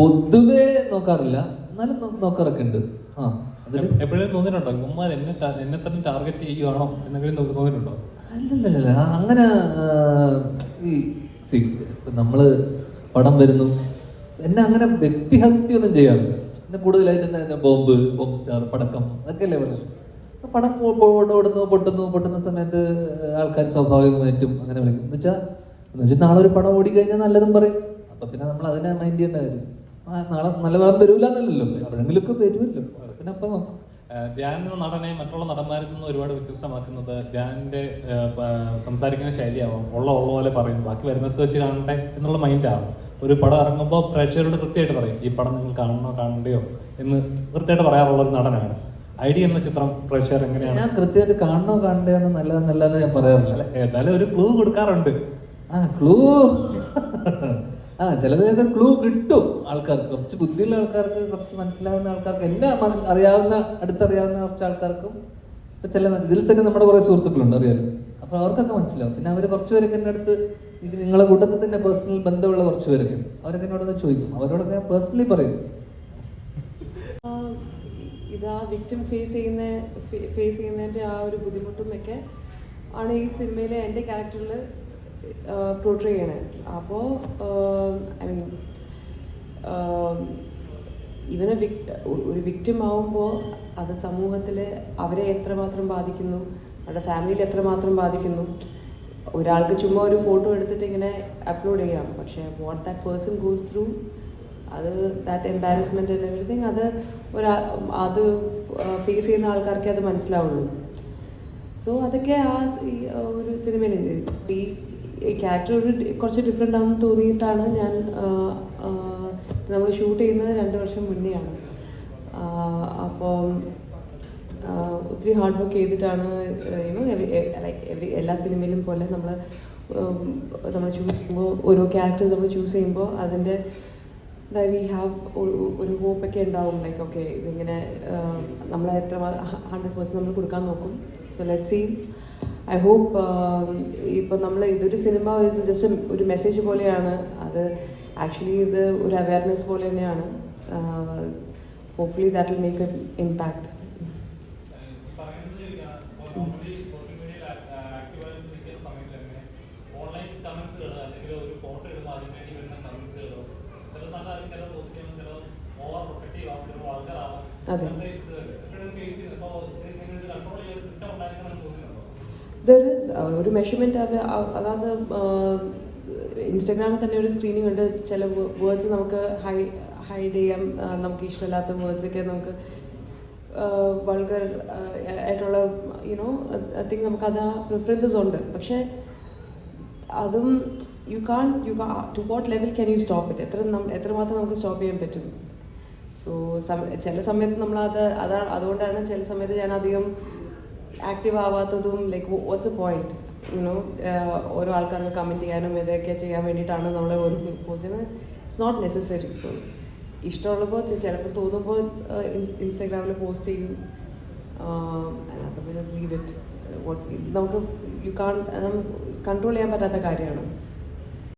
പൊതുവേ നോക്കാറില്ല. എന്നാലും നോക്കാറൊക്കെ ഉണ്ട് ആ അതിൽ എപ്പോഴും തോന്നിയിട്ടുണ്ടോ? ഉമ്മാൻ എന്നെ ടാ- എന്നെ തന്നെ ടാർഗറ്റ് ചെയ്യുകയാണോ? എന്നെങ്കിലും തോ- തോന്നിയിട്ടുണ്ടോ അല്ലല്ലല്ല അങ്ങനെ ആ, ഈ see, ഇപ്പൊ നമ്മൾ പടം വരുന്നു. എന്നെ അങ്ങനെ വ്യക്തിഹത്യ ഒന്നും ചെയ്യാറില്ല. എന്നെ കൂടുതലായിട്ട് എന്നെ എന്നെ ബോംബ് ബോംബ് സ്റ്റാർ പടക്കം അതൊക്കെയല്ലേ പറയുന്നത് അപ്പൊ പടം പോ- ഓടുന്നു പൊട്ടുന്നു പൊട്ടുന്ന സമയത്ത് ആൾക്കാർ സ്വാഭാവികമായിട്ടും അങ്ങനെ വിളിക്കും. എന്ന് വെച്ചാൽ എന്ന് വെച്ചാൽ നാളെ ഒരു പടം ഓടിക്കഴിഞ്ഞാൽ നല്ലതും പറയും. അപ്പൊ പിന്നെ നമ്മൾ അതിനെ മൈൻഡ് ചെയ്യേണ്ട കാര്യം നാളെ നല്ല വേറെ വരൂല എന്നല്ലല്ലോ എപ്പോഴെങ്കിലും ഒക്കെ വരുമല്ലോ. പിന്നെ അപ്പൊ നോക്കാം ധ്യാൻ എന്ന നടനെ മറ്റുള്ള നടന്മാരിൽ നിന്ന് ഒരുപാട് വ്യത്യസ്തമാക്കുന്നത് ധ്യാനിന്റെ സംസാരിക്കുന്ന ശൈലിയാവും. ഉള്ള ഉള്ള പോലെ പറയും ബാക്കി വരുന്നത് വെച്ച് കാണട്ടെ എന്നുള്ള മൈൻഡാണ് ഒരു പടം ഇറങ്ങുമ്പോൾ പ്രേക്ഷകരോട് കൃത്യമായിട്ട് പറയും ഈ പടം നിങ്ങൾ കാണണോ കാണണ്ടയോ? എന്ന് കൃത്യമായിട്ട് പറയാറുള്ള ഒരു നടനാണ്. ഐ ഡി എന്ന ചിത്രം പ്രേക്ഷകർ എങ്ങനെയാണ്? ഞാൻ കൃത്യമായിട്ട് കാണണോ കാണണ്ടോ നല്ലത് നല്ലതെന്നല്ലാതെ ഞാൻ പറയാറില്ല ഏതായാലും ഒരു ക്ലൂ കൊടുക്കാറുണ്ട്. ആ ക്ലൂ ആ ചിലതിനൊക്കെ ക്ലൂ കിട്ടും ആൾക്കാർക്ക്. കുറച്ച് ബുദ്ധിയുള്ള ആൾക്കാർക്ക് കുറച്ച് മനസ്സിലാവുന്ന ആൾക്കാർക്ക് എല്ലാം അറിയാവുന്ന അടുത്തറിയാവുന്ന കുറച്ച് ആൾക്കാർക്കും ഇപ്പൊ ചില ഇതിൽ തന്നെ നമ്മുടെ കുറെ സുഹൃത്തുക്കളുണ്ട് അറിയാലോ? അപ്പൊ അവർക്കൊക്കെ മനസ്സിലാവും. പിന്നെ അവർ കുറച്ച് പേരൊക്കെ എന്റെ അടുത്ത് ഇത് നിങ്ങളെ കൂട്ടത്തിൽ തന്നെ പേഴ്സണൽ ബന്ധമുള്ള കുറച്ച് പേരൊക്കെ. അവരൊക്കെ എന്നോടൊന്ന് ചോദിക്കും. അവരോടൊക്കെ ഞാൻ പേഴ്സണലി പറയും. ഇത് വിക്ടിം ഫേസ് ചെയ്യുന്ന ഫേസ് ചെയ്യുന്നതിന്റെ ആ ഒരു ബുദ്ധിമുട്ടും ഒക്കെ ആണ് ഈ സിനിമയിലെ എന്റെ ക്യാരക്ടറിൽ പോർട്രേ ചെയ്യണേ. അപ്പോൾ ഐ മീൻ ഇവനെ വിക് ഒരു വിക്റ്റിം ആവുമ്പോൾ അത് സമൂഹത്തിൽ അവരെ എത്രമാത്രം ബാധിക്കുന്നു അവരുടെ ഫാമിലിയിൽ എത്രമാത്രം ബാധിക്കുന്നു. ഒരാൾക്ക് ചുമ്മാ ഒരു ഫോട്ടോ എടുത്തിട്ട് ഇങ്ങനെ അപ്ലോഡ് ചെയ്യാം. പക്ഷേ what that person goes through അത് ദാറ്റ് എംബാരസ്മെന്റ് ആൻഡ് എവറിഥിങ് അത് ഒരാ അത് ഫേസ് ചെയ്യുന്ന ആൾക്കാർക്ക് അത് മനസ്സിലാവുള്ളൂ. സോ അതൊക്കെ ആ ഒരു സിനിമയിൽ ക്യാരക്ടർ ഒരു കുറച്ച് ഡിഫറെന്റ് ആണെന്ന് തോന്നിയിട്ടാണ് ഞാൻ നമ്മൾ ഷൂട്ട് ചെയ്യുന്നത് രണ്ട് വർഷം മുന്നെയാണ്. അപ്പോൾ ഒത്തിരി ഹാർഡ് വർക്ക് ചെയ്തിട്ടാണ് ലൈക്ക് എവറി എല്ലാ സിനിമയിലും പോലെ നമ്മൾ നമ്മൾ ചൂസ് ചെയ്യുമ്പോൾ ഓരോ ക്യാരക്ടർ നമ്മൾ ചൂസ് ചെയ്യുമ്പോൾ അതിന്റെ വി ഹാവ് ഒരു ഹോപ്പൊക്കെ ഉണ്ടാവും. ലൈക്ക് ഓക്കെ ഇതിങ്ങനെ നമ്മൾ എത്ര ഹൺഡ്രഡ് പേഴ്സന്റ് നമ്മൾ കൊടുക്കാൻ നോക്കും. So let see I hope ഇപ്പോൾ നമ്മൾ ഇതൊരു സിനിമ ജസ്റ്റ് ഒരു മെസ്സേജ് പോലെയാണ്. അത് ആക്ച്വലി ഇത് ഒരു അവയർനെസ് പോലെ തന്നെയാണ്. Hopefully that will make a impact അതെ. ദർ ഇസ് ഒരു മെഷർമെന്റ് അവർ അ- അതായത് ഇൻസ്റ്റാഗ്രാമിൽ തന്നെ ഒരു സ്ക്രീനിങ് ഉണ്ട്. ചില വേർഡ്സ് നമുക്ക് ഹൈ ഹൈഡ് ചെയ്യാം. നമുക്ക് ഇഷ്ടമില്ലാത്ത വേർഡ്സ് ഒക്കെ നമുക്ക് വൾഗർ ആയിട്ടുള്ള യുനോ ഐ തിങ്ക് നമുക്ക് അത് ആ പ്രിഫറൻസസ് ഉണ്ട്. പക്ഷേ അതും you can you to what level can you stop it എത്ര എത്രമാത്രം നമുക്ക് സ്റ്റോപ്പ് ചെയ്യാൻ പറ്റും? സോ ചില സമയത്ത് നമ്മളത് അതാ അതുകൊണ്ടാണ് ചില സമയത്ത് ഞാൻ അധികം active ആവാത്തതും like what's a point you know ഓരോ ആൾക്കാർക്ക് കമന്റ് ചെയ്യാനും ഇതൊക്കെ ചെയ്യാൻ വേണ്ടിയിട്ടാണ് നമ്മൾ ഒരു പോസ്റ്റ് ചെയ്യുന്നത്. ഇറ്റ്സ് നോട്ട് നെസസറി സോ ഇഷ്ടമുള്ളപ്പോൾ ചിലപ്പോൾ തോന്നുമ്പോൾ ഇൻസ്റ്റാഗ്രാമിൽ പോസ്റ്റ് ചെയ്യും. അതിനകത്തപ്പോൾ ജസ്റ്റ് ലീവ് ഇറ്റ് നമുക്ക് യു കാൺ കൺട്രോൾ ചെയ്യാൻ പറ്റാത്ത കാര്യമാണ്.